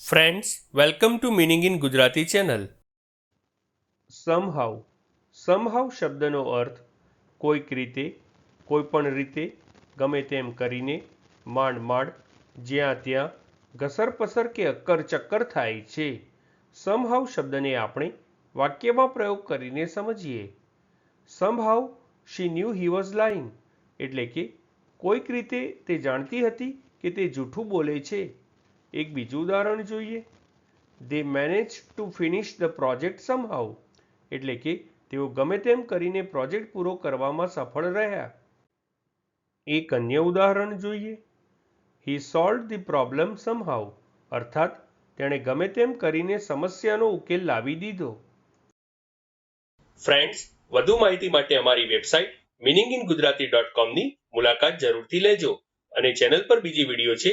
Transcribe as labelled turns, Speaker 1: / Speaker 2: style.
Speaker 1: Friends welcome to meaning in Gujarati channel somehow somehow શબ્દનો અર્થ કોઈક રીતે કોઈ પણ રીતે, ગમે તેમ કરીને, માંડ માંડ, જ્યાં ત્યાં ઘસરપસર કે અક્કર ચક્કર થાય છે. સમહાવ શબ્દને આપણે વાક્યમાં પ્રયોગ કરીને સમજીએ. Somehow she knew he was lying એટલે કે, કોઈક રીતે તે જાણતી હતી કે તે જૂઠું બોલે છે. એક બીજું ઉદાહરણ જોઈએ. They manage to finish the project somehow એટલે કે તેઓ ગમે તેમ કરીને પ્રોજેક્ટ પૂરો કરવામાં સફળ રહ્યા. એક અન્ય ઉદાહરણ જોઈએ. He solve the problem somehow અર્થાત, તેણે ગમે તેમ કરીને સમસ્યાનો ઉકેલ લાવી દીધો. ફ્રેન્ડ્સ વધુ માહિતી માટે અમારી website meaning in Gujarati dot કોમની મુલાકાત જરૂરથી લેજો અને ચેનલ પર બીજી વીડિયો છે